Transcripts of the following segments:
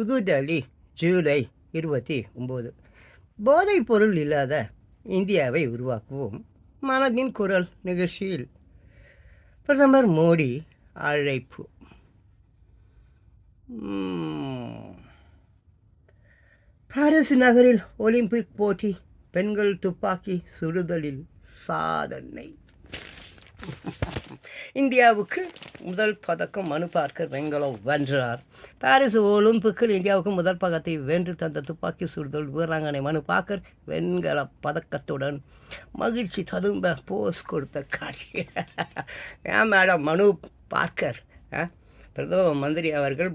புதுடெல்லி ஜூலை இருபத்தி ஒம்பது போதைப் பொருள் இல்லாத இந்தியாவை உருவாக்குவோம். மனதின் குரல் நிகழ்ச்சியில் பிரதமர் மோடி அழைப்பு. பாரிஸ் நகரில் ஒலிம்பிக் போட்டி பெண்கள் துப்பாக்கி சுடுதலில் சாதனை. இந்தியாவுக்கு முதல் பதக்கம் மனு பார்க்கர் வெங்கலம் வென்றார் பாரிஸ் ஒலிம்பிக்கில் இந்தியாவுக்கு முதல் பதக்கத்தை வென்று தந்த துப்பாக்கி சுடுதல் வீராங்கனை மனு பார்க்கர் வெண்கல பதக்கத்துடன் மகிழ்ச்சி ததும்ப போஸ் கொடுத்த காட்சி ஏன் மேடம் மனு பார்க்கர் ஆ? பிரதம மந்திரி அவர்கள்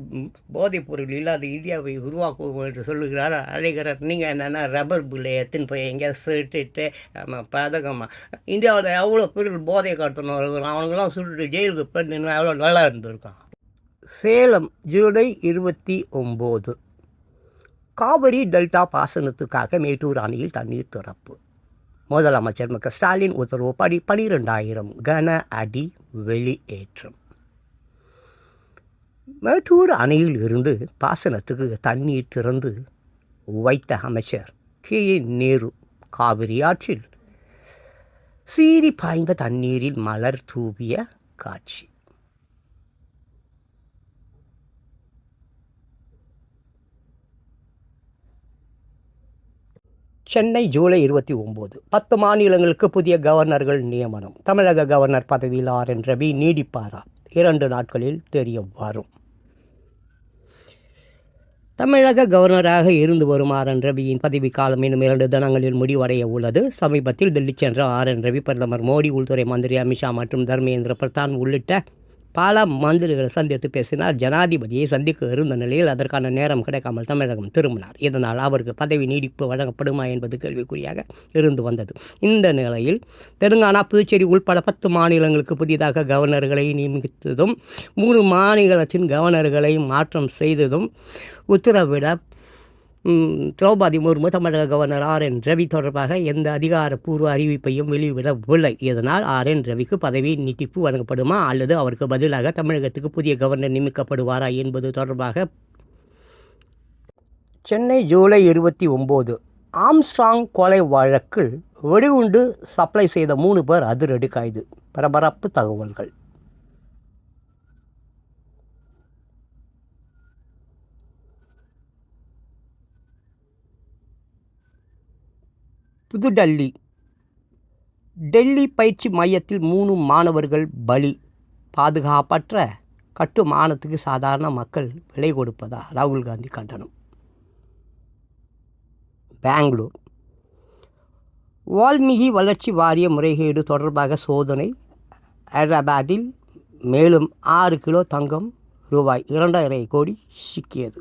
போதைப் பொருள் இல்லாத இந்தியாவை உருவாக்குவோம் என்று சொல்லுகிறார். அழைக்கிறார் நீங்கள் என்னென்னா ரப்பர் புல்லை எத்தின்னு போய் எங்கேயாவது சுட்டுட்டு ஆமாம் பதகமாக இந்தியாவில் எவ்வளோ பொருள் போதை காட்டணும்? அவனுங்களாம் சுட்டுட்டு ஜெயிலுக்கு பண்ணு எவ்வளோ நல்லா இருந்திருக்கான் சேலம் ஜூலை இருபத்தி ஒம்பது. காவிரி டெல்டா பாசனத்துக்காக மேட்டூர் அணையில் தண்ணீர் திறப்பு. முதலமைச்சர் மு க ஸ்டாலின் உத்தரவு படி பனிரெண்டாயிரம் கன அடி வெளியேற்றம். மேட்டூர் அணையில் இருந்து பாசனத்துக்கு தண்ணீர் திறந்து வைத்த அமைச்சர் கே. நேரு காவிரி ஆற்றில் சீறி பாய்ந்த தண்ணீரில் மலர் தூவிய காட்சி. சென்னை ஜூலை இருபத்தி ஒம்பது பத்து மாநிலங்களுக்கு புதிய கவர்னர்கள் நியமனம். தமிழக கவர்னர் பதவியில் ஆர். என். ரவி நீடிப்பாரா? இரண்டு நாட்களில் தெரிய வரும். தமிழக கவர்னராக இருந்து வரும் ஆர் என் ரவியின் பதவிக்காலம் இன்னும் இரண்டு தினங்களில் முடிவடைய உள்ளது. சமீபத்தில் டெல்லி சென்ற ஆர் என் ரவி பிரதமர் மோடி உள்துறை மந்திரி அமித்ஷா மற்றும் தர்மேந்திர பிரதான் உள்ளிட்ட பல மந்திரிகளை சந்தித்து பேசினார். ஜனாதிபதியை சந்திக்க இருந்த நிலையில் அதற்கான நேரம் கிடைக்காமல் தமிழகம் திரும்பினார். இதனால் அவருக்கு பதவி நீடிப்பு வழங்கப்படுமா என்பது கேள்விக்குறியாக இருந்து வந்தது. இந்த நிலையில் தெலுங்கானா புதுச்சேரி உள்பட பத்து மாநிலங்களுக்கு புதிதாக கவர்னர்களை நியமித்ததும் மூணு மாநிலத்தின் கவர்னர்களை மாற்றம் செய்ததும் உத்தரவிட திரௌபதி முர்மு தமிழக கவர்னர் ஆர் என் ரவி தொடர்பாக எந்த அதிகாரப்பூர்வ அறிவிப்பையும் வெளியிடவில்லை. இதனால் ஆர் என் ரவிக்கு பதவி நீட்டிப்பு வழங்கப்படுமா? அல்லது அவருக்கு பதிலாக தமிழகத்துக்கு புதிய கவர்னர் நியமிக்கப்படுவாரா என்பது தொடர்பாக சென்னை ஜூலை இருபத்தி ஒம்போது ஆம்ஸ்ட்ராங் கொலை வழக்கில் வெடிகுண்டு சப்ளை செய்த மூணு பேர் அதிரடி கைது. பரபரப்பு தகவல்கள். புதுடெல்லி. டெல்லி பயிற்சி மையத்தில் மூணு மாணவர்கள் பலி. பாதுகாப்பற்ற கட்டுமானத்துக்கு சாதாரண மக்கள் விலை கொடுப்பதா? ராகுல் காந்தி கண்டனம். பெங்களூர். வால்மீகி வளர்ச்சி வாரிய முறைகேடு தொடர்பாக சோதனை. ஹைதராபாத்தில் மேலும் ஆறு கிலோ தங்கம் ரூபாய் இரண்டரை கோடி சிக்கியது.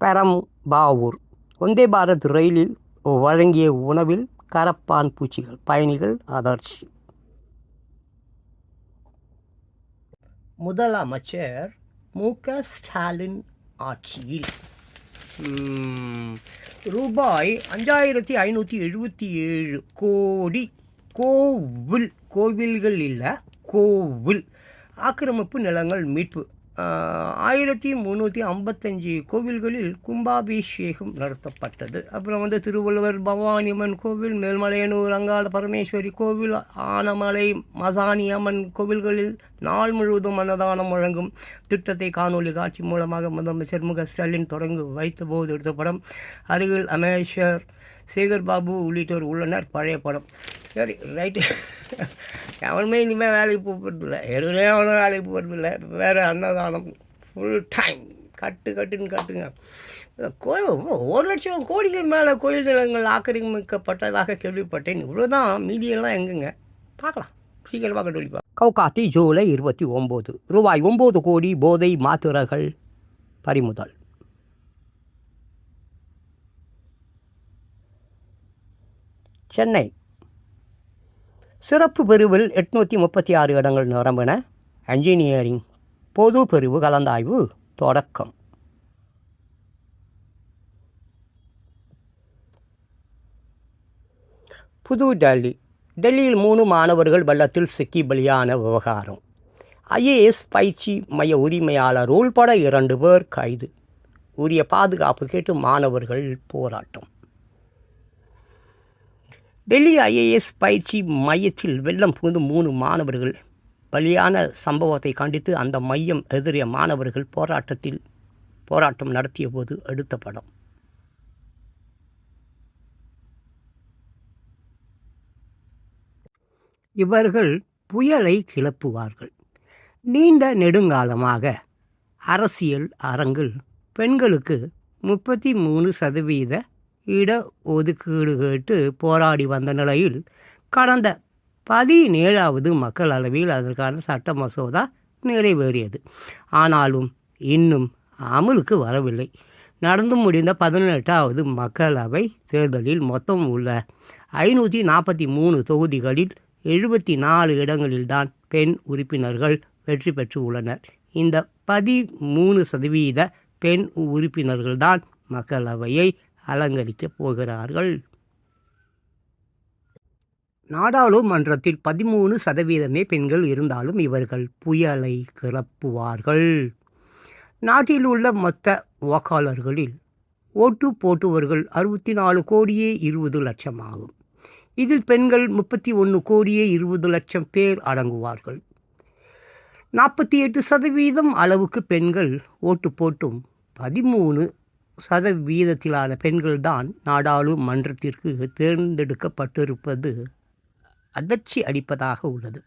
பெரம்பாவூர் வந்தே பாரத் ரயிலில் வழங்கிய உணவில் கரப்பான் பூச்சிகள் பயணிகள் அதிர்ச்சி முதலமைச்சர் மு. க. ஸ்டாலின் ஆட்சியில். ரூபாய் அஞ்சாயிரத்தி ஐநூற்றி எழுபத்தி ஏழு கோடி கோவில் கோவில்கள் இல்லை கோவில். ஆக்கிரமிப்பு நிலங்கள் மீட்பு. ஆயிரத்தி முந்நூற்றி ஐம்பத்தஞ்சு கோவில்களில் கும்பாபிஷேகம் நடத்தப்பட்டது. அப்புறம் வந்து திருவள்ளுவர் பவானியம்மன் கோவில் மேல்மலையனூர் அங்காள பரமேஸ்வரி கோவில் ஆனமலை மசானி அம்மன் கோவில்களில் நாள் முழுவதும் அன்னதானம் வழங்கும் திட்டத்தை காணொலி காட்சி மூலமாக முதலமைச்சர் முக ஸ்டாலின் தொடங்கி வைத்தபோது எடுத்த படம். அருகில் அமேஷர் சேகர் பாபு உள்ளிட்டோர் உள்ளனர். பழைய படம். சரி ரைட்டு அவனுமே இனிமேல் வேலைக்கு போகிறதில்ல எருவிலே அவனும் வேலைக்கு போகிறதில்ல வேறு அன்னதானம் ஃபுல் டைம் கட்டு கட்டுன்னு கட்டுங்க. கோயில் ஒரு லட்சம் கோடிக்கு மேலே கோயில் நிலங்கள் ஆக்கிரமிக்கப்பட்டதாக கேள்விப்பட்டேன். இவ்வளோதான் மீதியெல்லாம் எங்கெங்க? பார்க்கலாம். சீக்கிரமாக கண்டுபிடிப்பா கவுகாத்தி ஜூலை இருபத்தி ஒம்பது. ரூபாய் ஒம்பது கோடி போதை மாத்திரைகள் பறிமுதல். சென்னை சிறப்பு பிரிவில் எட்நூற்றி முப்பத்தி ஆறு இடங்கள் நிரம்பின என்ஜினியரிங் பொது பிரிவு கலந்தாய்வு தொடக்கம். புது டெல்லி டெல்லியில் மூணு மாணவர்கள் வெள்ளத்தில் சிக்கி பலியான விவகாரம். ஐஏஎஸ் பயிற்சி மைய உரிமையாளர் உள்பட இரண்டு பேர் கைது. உரிய பாதுகாப்பு கேட்டு மாணவர்கள் போராட்டம். டெல்லி ஐஏஎஸ் பயிற்சி மையத்தில் வெள்ளம் புகுந்து மூணு மாணவர்கள் பலியான சம்பவத்தை கண்டித்து அந்த மையம் எதிரிய மாணவர்கள் போராட்டத்தில் போராட்டம் நடத்திய போது எடுத்த படம். இவர்கள் புயலை கிளப்புவார்கள். நீண்ட நெடுங்காலமாக அரசியல் அரங்கில் பெண்களுக்கு முப்பத்தி மூணு சதவீத இட ஒதுக்கீடு கேட்டு போராடி வந்த நிலையில் கடந்த பதினேழாவது மக்கள் அளவில் அதற்கான சட்ட மசோதா நிறைவேறியது. ஆனாலும் இன்னும் அமலுக்கு வரவில்லை. நடந்து முடிந்த பதினெட்டாவது மக்களவை தேர்தலில் மொத்தம் உள்ள ஐநூற்றி நாற்பத்தி மூணு தொகுதிகளில் எழுபத்தி நாலு இடங்களில்தான் பெண் உறுப்பினர்கள் வெற்றி பெற்று உள்ளனர். இந்த பதிமூணு சதவீத பெண் உறுப்பினர்கள்தான் மக்களவையை அலங்கரிக்கப் போகிறார்கள். நாடாளுமன்றத்தில் பதிமூணு சதவீதமே பெண்கள் இருந்தாலும் இவர்கள் புயலை கிளப்புவார்கள். நாட்டில் உள்ள மொத்த வாக்காளர்களில் ஓட்டு போட்டுவர்கள் அறுபத்தி நாலு கோடியே இருபது லட்சம் ஆகும் இதில் பெண்கள் முப்பத்தி ஒன்று கோடியே இருபது லட்சம் பேர் அடங்குவார்கள். நாற்பத்தி எட்டு சதவீதம் அளவுக்கு பெண்கள் ஓட்டு போட்டும் பதிமூணு சதவீதத்திலான பெண்கள்தான் நாடாளுமன்றத்திற்கு தேர்ந்தெடுக்கப்பட்டிருப்பது அதிர்ச்சி அளிப்பதாக உள்ளது.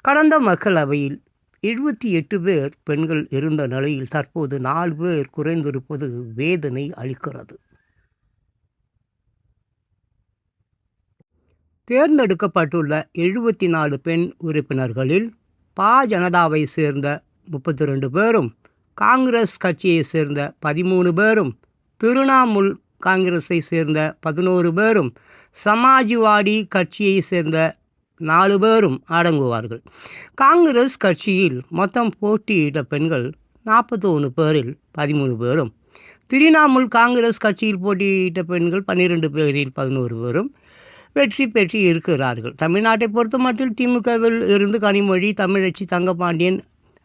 கடந்த மக்களவையில் எழுபத்தி எட்டு பேர் பெண்கள் இருந்த நிலையில் தற்போது நாலு பேர் குறைந்திருப்பது வேதனை அளிக்கிறது. தேர்ந்தெடுக்கப்பட்டுள்ள எழுபத்தி நாலு பெண் உறுப்பினர்களில் பா ஜனதாவை சேர்ந்த முப்பத்தி ரெண்டு பேரும் காங்கிரஸ் கட்சியை சேர்ந்த பதிமூணு பேரும் திரிணாமுல் காங்கிரஸை சேர்ந்த பதினோரு பேரும் சமாஜ்வாடி கட்சியை சேர்ந்த நாலு பேரும் அடங்குவார்கள். காங்கிரஸ் கட்சியில் மொத்தம் போட்டியிட்ட பெண்கள் நாற்பத்தொன்று பேரில் பதிமூணு பேரும் திரிணாமுல் காங்கிரஸ் கட்சியில் போட்டியிட்ட பெண்கள் பன்னிரெண்டு பேரில் பதினோரு பேரும் வெற்றி பெற்று இருக்கிறார்கள். தமிழ்நாட்டை பொறுத்த மட்டும் திமுகவில் இருந்து கனிமொழி தமிழச்சி தங்கபாண்டியன்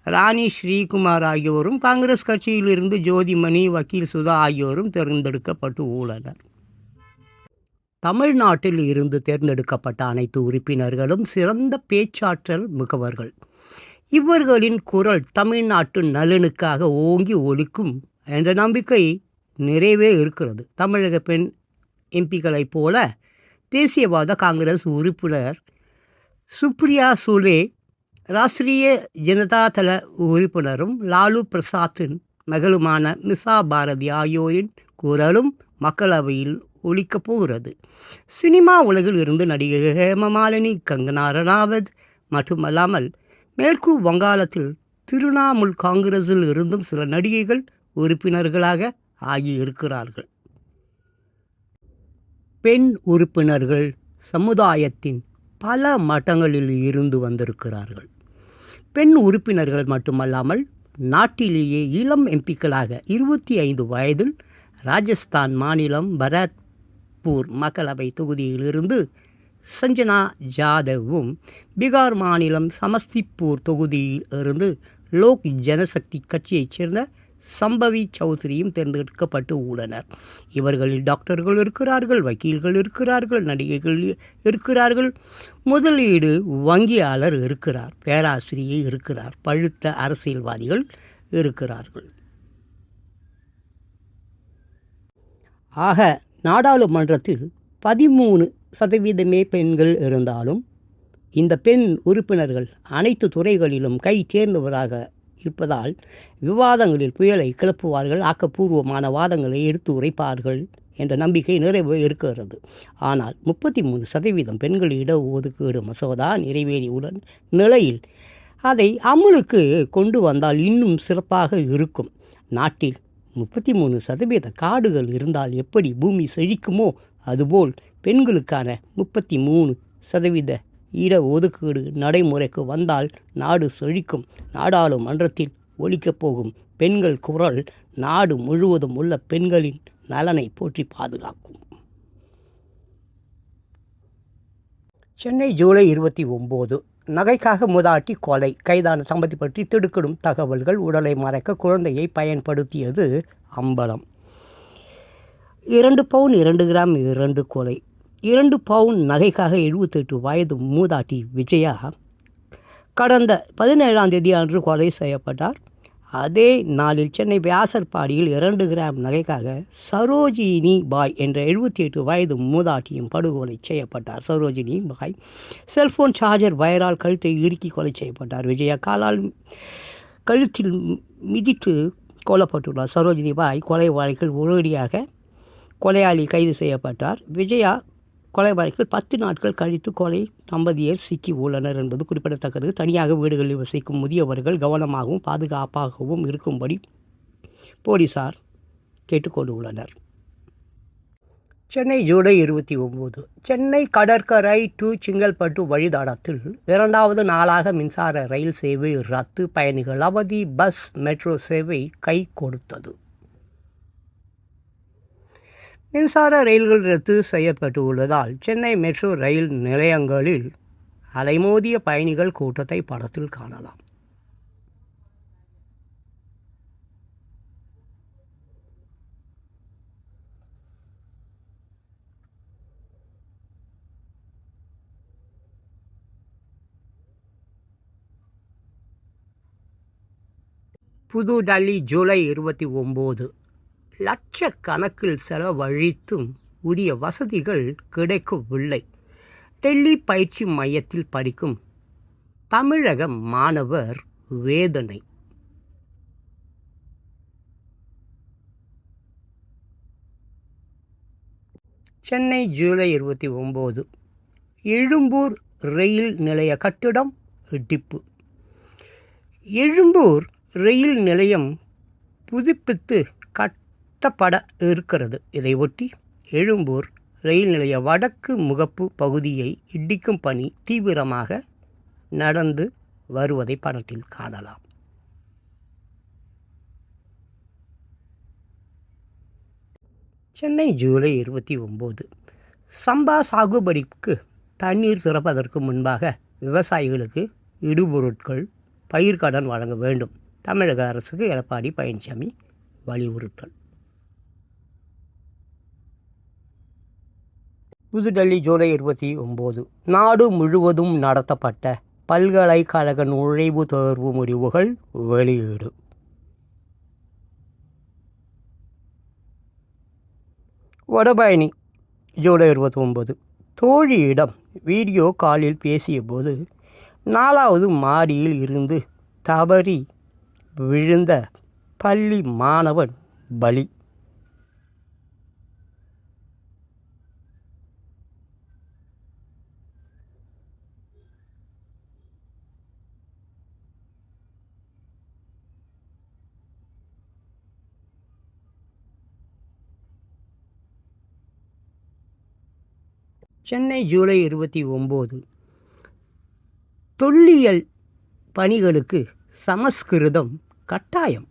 ராணி ஸ்ரீகுமார் ஆகியோரும் காங்கிரஸ் கட்சியிலிருந்து ஜோதிமணி வக்கீல் சுதா ஆகியோரும் தேர்ந்தெடுக்கப்பட்டு உள்ளனர். தமிழ்நாட்டில் இருந்து தேர்ந்தெடுக்கப்பட்ட அனைத்து உறுப்பினர்களும் சிறந்த பேச்சாற்றல் மிகவர்கள் இவர்களின் குரல் தமிழ்நாட்டு நலனுக்காக ஓங்கி ஒலிக்கும் என்ற நம்பிக்கை நிறைவே இருக்கிறது. தமிழக பெண் எம்பிக்களைப் போல தேசியவாத காங்கிரஸ் உறுப்பினர் சுப்ரியா சுலே ராஷ்டிரிய ஜனதாதள உறுப்பினரும் லாலு பிரசாத்தின் மகளுமான மிசா பாரதி ஆகியோரின் குரலும் மக்களவையில் ஒழிக்கப் போகிறது. சினிமா உலகில் இருந்து நடிகை ஹேமமாலினி கங்கனா ரணாவத் மட்டுமல்லாமல் மேற்கு வங்காளத்தில் திருணாமுல் காங்கிரஸில் இருந்தும் சில நடிகைகள் உறுப்பினர்களாக ஆகியிருக்கிறார்கள். பெண் உறுப்பினர்கள் சமுதாயத்தின் பல மட்டங்களில் இருந்து வந்திருக்கிறார்கள். பெண் உறுப்பினர்கள் மட்டுமல்லாமல் நாட்டிலேயே இளம் எம்பிக்களாக இருபத்தி ஐந்து வயதில் ராஜஸ்தான் மாநிலம் பரத்பூர் மக்களவை தொகுதியிலிருந்து சஞ்சனா ஜாதவும் பீகார் மாநிலம் சமஸ்திப்பூர் தொகுதியில் இருந்து லோக் ஜனசக்தி கட்சியைச் சேர்ந்த சம்பவி சௌத்ரியும் தேர்ந்தெடுக்கப்பட்டு உள்ளனர். இவர்களில் டாக்டர்கள் இருக்கிறார்கள் வக்கீல்கள் இருக்கிறார்கள் நடிகைகள் இருக்கிறார்கள். முதலீடு வங்கியாளர் இருக்கிறார் பேராசிரியை இருக்கிறார் பழுத்த அரசியல்வாதிகள் இருக்கிறார்கள். ஆக நாடாளுமன்றத்தில் பதிமூணு சதவீதமே பெண்கள் இருந்தாலும் இந்த பெண் உறுப்பினர்கள் அனைத்து துறைகளிலும் கை தேர்ந்தவராக இருப்பதால் விவாதங்களில் புயலை கிளப்புவார்கள் ஆக்கப்பூர்வமான வாதங்களை எடுத்து உரைப்பார்கள் என்ற நம்பிக்கை நிறைவு இருக்கிறது. ஆனால் முப்பத்தி மூணு சதவீதம் பெண்கள் இடஒதுக்கீடு மசோதா நிறைவேறியுடன் நிலையில் அதை அமலுக்கு கொண்டு வந்தால் இன்னும் சிறப்பாக இருக்கும். நாட்டில் முப்பத்தி மூணு சதவீத காடுகள் இருந்தால் எப்படி பூமி செழிக்குமோ அதுபோல் பெண்களுக்கான முப்பத்தி மூணு சதவீத இட ஒதுக்கீடு நடைமுறைக்கு வந்தால் நாடு செழிக்கும். நாடாளுமன்றத்தில் ஒழிக்கப் போகும் பெண்கள் குரல் நாடு முழுவதும் உள்ள பெண்களின் நலனை போற்றி பாதுகாக்கும். சென்னை ஜூலை இருபத்தி ஒம்பது. நகைக்காக முதாட்டி கொலை. கைதான சம்பத்தி பற்றி திடுக்கிடும் தகவல்கள் உடலை மறைக்க குழந்தையை பயன்படுத்தியது அம்பலம். இரண்டு பவுன் இரண்டு கிராம் இரண்டு கொலை. இரண்டு பவுன் நகைக்காக எழுபத்தெட்டு வயது மூதாட்டி விஜயா கடந்த பதினேழாம் தேதி அன்று கொலை செய்யப்பட்டார். அதே நாளில் சென்னை வியாசர்பாடியில் இரண்டு கிராம் நகைக்காக சரோஜினி பாய் என்ற எழுபத்தி எட்டு வயது மூதாட்டியும் படுகொலை செய்யப்பட்டார். சரோஜினி பாய் செல்போன் சார்ஜர் வயரால் கழுத்தை இறுக்கி கொலை செய்யப்பட்டார். விஜயா காலால் கழுத்தில் மிதித்து கொல்லப்பட்டுள்ளார். சரோஜினி பாய் கொலை வழக்கில் உடனடியாக கொலையாளி கைது செய்யப்பட்டார். விஜயா கொலை வழக்கில் பத்து நாட்கள் கழித்து கொலை தம்பதியர் சிக்கி உள்ளனர் என்பது குறிப்பிடத்தக்கது. தனியாக வீடுகளில் வசிக்கும் முதியவர்கள் கவனமாகவும் பாதுகாப்பாகவும் இருக்கும்படி போலீசார் கேட்டுக்கொண்டுள்ளனர். சென்னை ஜூலை இருபத்தி ஒம்பது. சென்னை கடற்கரை டு சிங்கல்பட்டு வழித்தடத்தில் இரண்டாவது நாளாக மின்சார ரயில் சேவை ரத்து பயணிகள் அவதி பஸ் மெட்ரோ சேவை கை கொடுத்தது. மின்சார ரயில்கள் ரத்து செய்யப்பட்டு உள்ளதால் சென்னை மெட்ரோ ரயில் நிலையங்களில் அலைமோதிய பயணிகள் கூட்டத்தை படத்தில் காணலாம். புது டெல்லி ஜூலை இருபத்தி ஒம்பது லட்சக்கணக்கில் செலவழித்தும் உரிய வசதிகள் கிடைக்கவில்லை. டெல்லி பயிற்சி மையத்தில் படிக்கும் தமிழக மாணவர் வேதனை. சென்னை ஜூலை இருபத்தி ஒம்பது எழும்பூர் ரயில் நிலைய கட்டிடம் இடிப்பு. எழும்பூர் ரயில் நிலையம் புதுப்பித்து பட இருக்கிறது. இதை ஒட்டி எழும்பூர் ரயில் நிலைய வடக்கு முகப்பு பகுதியை இடிக்கும் பணி தீவிரமாக நடந்து வருவதை படத்தில் காணலாம். சென்னை ஜூலை இருபத்தி ஒம்பது. சம்பா சாகுபடிக்கு தண்ணீர் திறப்பதற்கு முன்பாக விவசாயிகளுக்கு இடுபொருட்கள் பயிர்க்கடன் வழங்க வேண்டும். தமிழக அரசுக்கு எடப்பாடி பழனிசாமி வலியுறுத்தல். புதுடெல்லி ஜூலை இருபத்தி ஒம்பது. நாடு முழுவதும் நடத்தப்பட்ட பல்கலைக்கழக நுழைவு தேர்வு முடிவுகள் வெளியீடு. வடபயணி ஜூலை இருபத்தி ஒம்பது தோழியிடம் வீடியோ காலில் பேசியபோது நாலாவது மாடியில் இருந்து தவறி விழுந்த பள்ளி மாணவன் பலி. சென்னை ஜூலை இருபத்தி ஒம்பது. தொல்லியல் பணிகளுக்கு சமஸ்கிருதம் கட்டாயம்.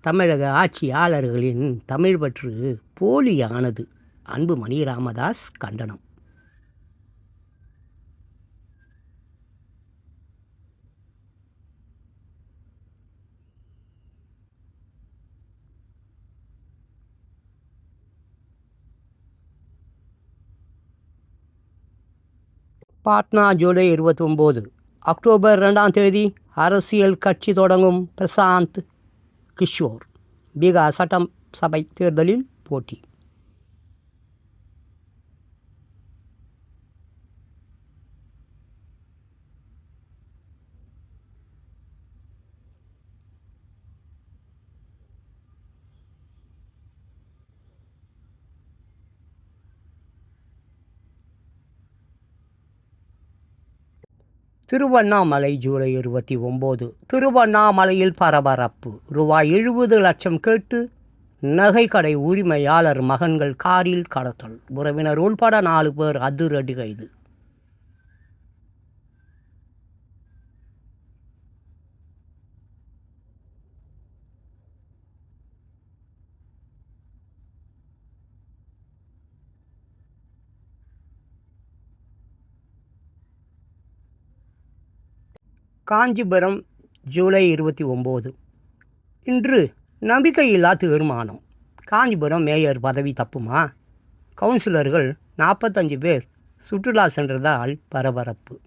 தமிழக ஆட்சியாளர்களின் தமிழ் பற்று போலியானது. அன்புமணி ராமதாஸ் கண்டனம். பாட்னா ஜூலை இருபத்தி ஒம்பது அக்டோபர் ரெண்டாம் தேதி அரசியல் கட்சி தொடங்கும் பிரசாந்த் கிஷோர். பீகார் சட்டம் சபை தேர்தலில் போட்டி. திருவண்ணாமலை ஜூலை இருபத்தி ஒம்பது. திருவண்ணாமலையில் பரபரப்பு. ரூபாய் எழுபது லட்சம் கேட்டு நகைக்கடை உரிமையாளர் மகன்கள் காரில் கடத்தல். உறவினர் உள்பட நாலு பேர் அதிரடி கைது காஞ்சிபுரம் ஜூலை இருபத்தி ஒம்பது. இன்று நம்பிக்கையில்லா தீர்மானம். காஞ்சிபுரம் மேயர் பதவி தப்புமா? கவுன்சிலர்கள் நாற்பத்தஞ்சு பேர் சுற்றுலா சென்றதால் பரபரப்பு.